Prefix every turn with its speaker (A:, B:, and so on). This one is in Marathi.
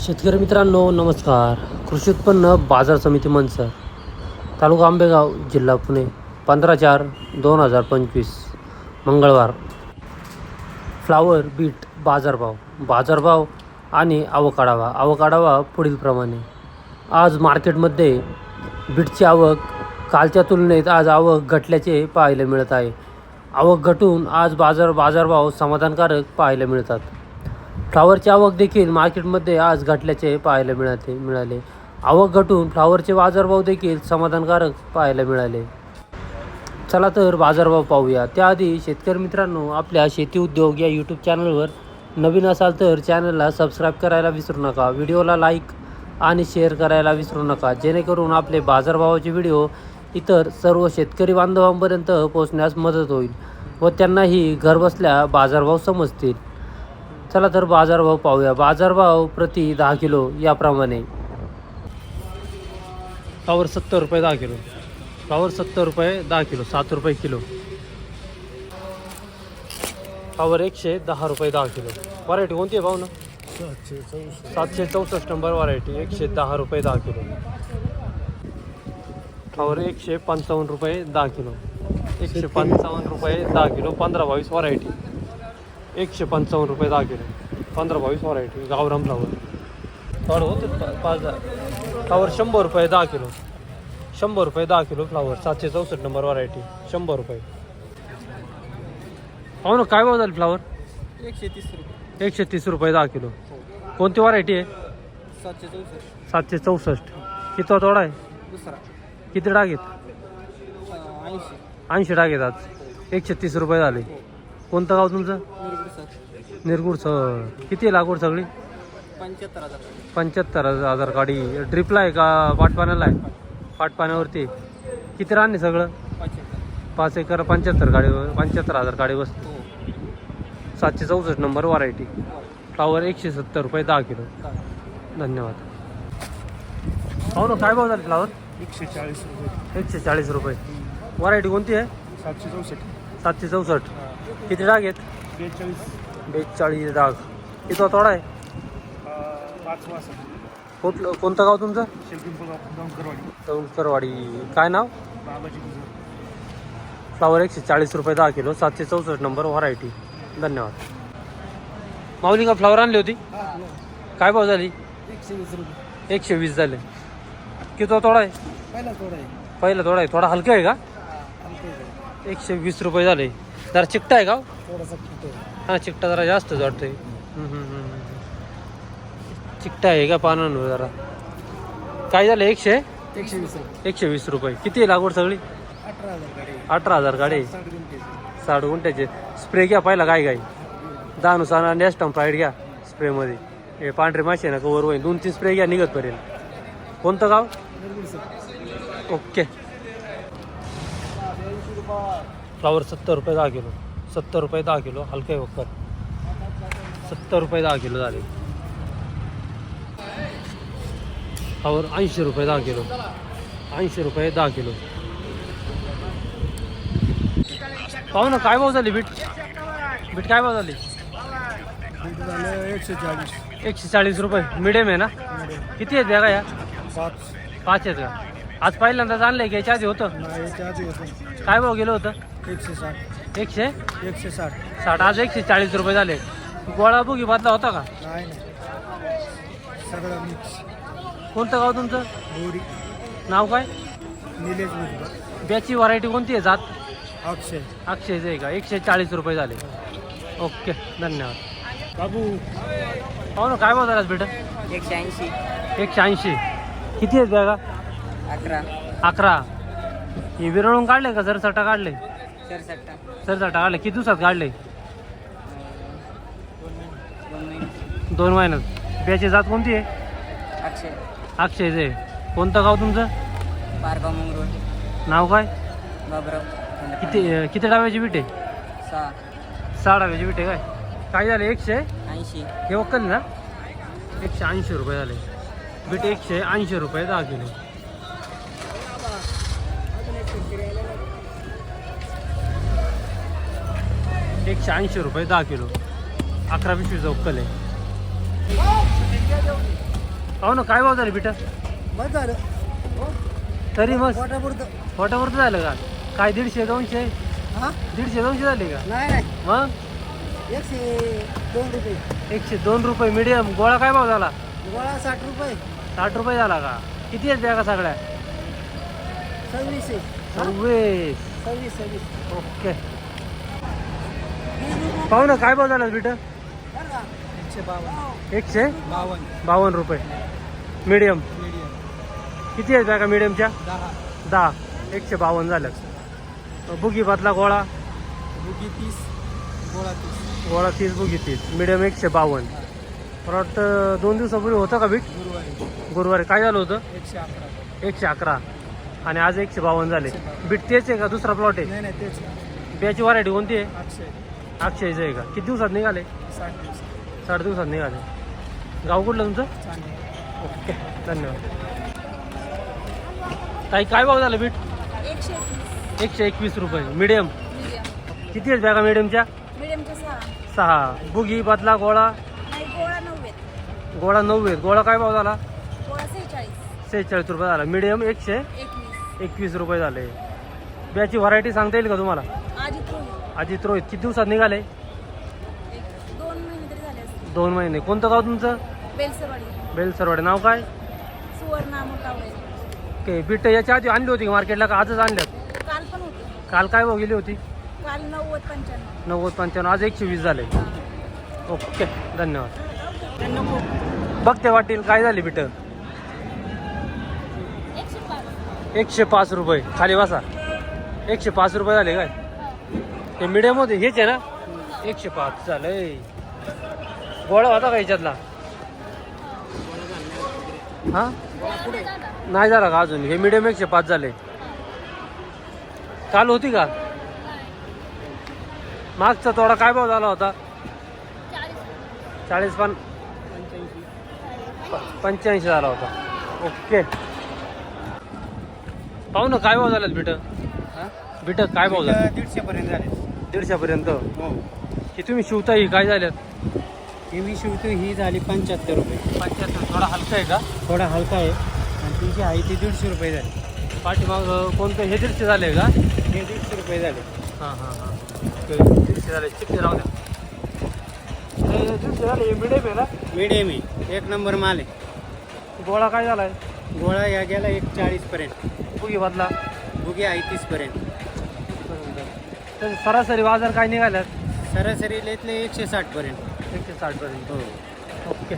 A: शेतकरी मित्रांनो नमस्कार. कृषी उत्पन्न बाजार समिती मनसर तालुका आंबेगाव जिल्हा पुणे पंधरा चार दोन हजार पंचवीस मंगळवार. फ्लावर बीट बाजारभाव. बाजारभाव आणि आवक आढावा आवक आढावा पुढीलप्रमाणे आज मार्केटमध्ये बीटची आवक कालच्या तुलनेत आज आवक घटल्याचे पाहायला मिळत आहे. आवक घटून आज बाजार बाजारभाव समाधानकारक पाहायला मिळतात. फ्लावरची आवक देखील मार्केटमध्ये आज घटल्याचे पाहायला मिळाले मिळाले. आवक घटून फ्लावरचे बाजारभाव देखील समाधानकारक पाहायला मिळाले. चला तर बाजारभाव पाहूया. त्याआधी शेतकरी मित्रांनो आपल्या शेती उद्योग या यूट्यूब चॅनलवर नवीन असाल तर चॅनलला सबस्क्राईब करायला विसरू नका. व्हिडिओला लाईक आणि शेअर करायला विसरू नका. जेणेकरून आपले बाजारभावाचे व्हिडिओ इतर सर्व शेतकरी बांधवांपर्यंत पोहोचण्यास मदत होईल व त्यांनाही घरबसल्या बाजारभाव समजतील. चला तर बाजारभाव पाहूया. बाजारभाव प्रति दहा किलो याप्रमाणे. फ्लावर सत्तर रुपये दहा किलो. फ्लावर सत्तर रुपये दहा किलो सात रुपये किलो. फ्लावर एकशे दहा रुपये दहा किलो. व्हरायटी कोणती आहे भाऊ ना? सातशे चौसष्ट नंबर व्हरायटी एकशे दहा रुपये दहा किलो. फ्लावर एकशे पंचावन्न रुपये दहा किलो. एकशे पंचावन्न रुपये दहा किलो. पंधरा बावीस व्हरायटी एकशे पंचावन्न रुपये दहा किलो पंधरा बावीस व्हरायटी गावराम फ्लावर फ्लावर होते पाच दहा फ्लावर शंभर रुपये दहा किलो. शंभर रुपये दहा किलो फ्लावर सातशे चौसष्ट नंबर व्हरायटी शंभर रुपये. हो ना काय भाव झाले फ्लावर
B: एकशे तीस रुपये.
A: एकशे तीस रुपये दहा किलो. कोणती व्हरायटी आहे?
B: सातशे चौसष्ट.
A: सातशे चौसष्ट. किती तोडा आहे?
B: दुसरा.
A: किती डाग आहेत?
B: ऐंशी.
A: ऐंशी डाग आहेत आज. एकशे तीस रुपये झाले. कोणतं गाव तुमचं?
B: निरगुड सर.
A: किती आहे लागवड सगळी?
B: पंच्याहत्तर हजार.
A: पंच्याहत्तर हजार गाडी. ड्रिपला आहे का पाटपाण्याला आहे? पाटपाण्यावरती. किती आहे सगळं? पाच एकर. पंच्याहत्तर गाडी पंच्याहत्तर हजार गाडी बसते.
B: हो.
A: सातशे चौसष्ट नंबर व्हरायटी फ्लावर एकशे सत्तर रुपये दहा किलो. धन्यवाद. हो ना काय भाव झाले फ्लावर
B: एकशे चाळीस रुपये.
A: एकशे चाळीस रुपये. व्हरायटी कोणती आहे?
B: सातशे चौसष्ट.
A: सातशे चौसष्ट. किती डाग आहेत?
B: बेचाळीस.
A: बेचाळीस डाग. किती तोडा आहे?
B: पाच
A: कुठलं कोणतं गाव तुमचं? दौलकरवाडी काय नाव?
B: बाबाजी गुजर.
A: फ्लावर एकशे चाळीस रुपये दहा किलो सातशे चौसष्ट नंबर व्हरायटी धन्यवाद. माऊली का फ्लावर आणली होती? काय भाव झाली?
B: एकशे वीस रुपये.
A: एकशे वीस झाले. किती तोडा आहे?
B: पहिला थोडा आहे.
A: पहिला थोडा आहे. थोडा हलका आहे का? एकशे वीस रुपये झाले. जरा चिकटा आहे का हो?
B: थोडासा किटो
A: हा चिकटा जरा जास्तच वाटतंय. हम्म, हम्म, हम्म. चिकटा आहे का पानांवर जरा? काय झालं एकशे?
B: एकशे वीस रुपये
A: एकशे वीस रुपये. किती आहे लागवड सगळी?
B: अठरा हजार गाडी
A: अठरा हजार गाडी
B: साठ गुंठे
A: साठ गुंठ्याचे. स्प्रे घ्या पहिला काय काय. दहा नुसार नेस्टम फ्राईड घ्या स्प्रेमध्ये हे पांढरे मासे ना कवर होईल. दोन तीन स्प्रे घ्या निघत पडेल कोणतं गाव?
B: Sir
A: okay. फ्लावर सत्तर रुपये दहा किलो. सत्तर रुपये दहा किलो हलके वक्कर सत्तर रुपये दहा किलो झाले. फ्लावर ऐंशी रुपये दहा किलो. ऐंशी रुपये दहा किलो. पाहू ना काय भाव झाली बीट? बीट काय भाव झाली?
B: एकशे चाळीस.
A: एकशे चाळीस रुपये. मिडियम आहे ना? किती आहेत या?
B: पाच.
A: पाच आहेत का? आज पहिल्यांदाच आणलंय की? याच्या आधी होतं?
B: नाही याच्या आधी होतं.
A: काय भाव गेलं होतं?
B: एकशे साठ.
A: एकशे?
B: एकशे साठ.
A: साठ. आज एकशे चाळीस रुपये झाले. गोळा बुगी बदला होता का?
B: नाही नाही. सगळं मिक्स
A: कोणतं गाव तुमचं?
B: बोरी.
A: नाव काय?
B: निलेश भुजबळ
A: ब्याची व्हरायटी कोणती आहे? जात?
B: अक्षय.
A: अक्षयचं आहे का? एकशे चाळीस रुपये झाले. ओके धन्यवाद.
B: बाबू.
A: हो ना काय भाव झाला बेटा?
B: एकशे ऐंशी.
A: एकशे ऐंशी. किती आहेत बॅगा?
B: अकरा.
A: अकरा. हे विरळून काढले का सर सटा काढले?
B: सरसट्टा.
A: सर सटा काढले. किती दिवसात काढले?
B: दोन महिने.
A: दोन महिन्यात ब्याची जात कोणती आहे?
B: अक्षय.
A: अक्षयचं. आहे कोणतं गाव तुमचं?
B: पारगाव मंगरूळ.
A: नाव काय?
B: बाबराव
A: किती अं, किती डाव्याची बीट आहे?
B: सहा.
A: सहा डाव्याची बीट आहे काय? काय झालं? एकशे?
B: ऐंशी.
A: हे वक्कल ना? एकशे ऐंशी रुपये झाले. बीट एकशे ऐंशी रुपये दहा किलो. एकशे ऐंशी रुपये दहा किलो. अकरा पिशवीचं वक्कल आहे. पाहू ना काय भाव झाले बिट?
C: बस झालं.
A: तरी मग पोटावरती झालं का? काय दीडशे दोनशे?
C: हा?
A: दीडशे दोनशे झाले का?
C: नाही
A: मग?
C: एकशे दोन रुपये.
A: एकशे दोन रुपये मिडियम गोळा काय भाव झाला?
C: गोळा साठ रुपये.
A: साठ रुपये झाला का? किती आहेत बॅगा सगळ्या?
C: सव्वीस
A: सव्वीस
C: सव्वीस सव्वीस
A: ओके. पाहू ना काय भाव झाला बिट
C: एकशे? बावन्न
A: एकशे
C: बावन्न
A: बावन्न रुपये. मिडियम.
C: मीडियम
A: किती आहेत बॅगा मिडियमच्या?
C: दहा.
A: दहा एकशे बावन्न झालं. बुगी बदला गोळा
C: बुगी तीस गोळा? तीस
A: गोळा तीस बुगी तीस. मिडियम एकशे बावन्न. मला वाटतं दोन दिवसापूर्वी होतं का बीट
C: गुरुवारी.
A: गुरुवारी. काय झालं होतं?
C: एकशे अकरा.
A: एकशे अकरा. आणि आज एकशे बावन्न झाले. बीट तेच आहे का? दुसरा प्लॉट आहे.
C: नाही नाही तेच
A: बियाची व्हरायटी कोणती आहे?
C: आठशे
A: अक्षयचं आहे का? किती दिवसात निघाले?
C: साठ दिवस
A: साठ दिवसात निघाले. गाव कुठलं तुमचं?
C: चांगले
A: ओके धन्यवाद. ताई काय भाव झालं बीट
D: एकशे एकवीस.
A: एकशे एकवीस रुपये. मिडियम
D: मीडियम
A: किती आहेत बॅगा मिडियमच्या
D: मीडियमचे सहा.
A: सहा. बुगी बदला गोळा
D: नाही गोळा नव्वद
A: गोळा नव्वद गोळा काय भाव झाला?
D: गोळा सेहेचाळीस.
A: सेहेचाळीस रुपये झाला. मिडियम एकशे?
D: एकवीस.
A: एकवीस रुपये झाले. बियाची व्हरायटी सांगता येईल का तुम्हाला?
D: आजित रोहित
A: अजित रोहित. किती दिवसात निघाले?
D: एक दोन महिने तरी झाले असतील.
A: दोन महिने. कोणतं गाव तुमचं?
D: बेलसरवाडी.
A: बेलसरवाडे. नाव काय?
D: सुवर्ण मोठावळे
A: ओके बीट याच्या आधी आणली होती मार्केटला का आजच आणल्यात?
D: काल पण होते.
A: काल काय भाव गेली होती?
D: काल नव्वद पंच्याण्णव.
A: नव्वद पंच्याण्णव. आज एकशे वीस झाले. ओके धन्यवाद. बघते वाटेल काय झाली बीट.
D: एकशे पाच
A: रुपये. खाली बसा. एकशे पाच रुपये झाले काय? हे मिडियम होते हेच आहे ना? एकशे पाच झालंय. गोळा होता का याच्यातला? हा? नाही झाला का अजून? हे मीडियम एकशे पाच झाले. चालू होती का? मागचा थोडा काय भाव झाला होता? चाळीस पण पंच्याऐंशी झाला होता. ओके. पाहू ना काय भाव झाला बिट? बिट काय भाव झाला
C: दीडशे पर्यंत झाले
A: दीडशेपर्यंत?
C: हो.
A: ही तुम्ही शिवता ही काय झाल्यात
C: ही मी शिवतो ही झाली पंच्याहत्तर रुपये.
A: पंच्याहत्तर थोडा हलका आहे का?
C: थोडा हलका आहे. आणि तिची आहे ती दीडशे रुपये झाली.
A: पाठीमाग कोणतं हे दीडशे झाले का?
C: हे दीडशे रुपये झाले.
A: हां हां हां. दीडशे झाले. चिकटे राहू द्या. हे दीडशे झाले हे मिडियम आहे ना?
C: मीडियम आहे. एक नंबर माल आहे.
A: गोळा काय झालाय?
C: गोळा या गेला एक चाळीसपर्यंत.
A: बुगी बदला
C: बुगी आहे तीसपर्यंत.
A: तर सरासरी बाजार काय निघाल्यात?
C: सरासरी लेतले एकशे साठपर्यंत.
A: एकशे साठपर्यंत.
C: हो.
A: ओके.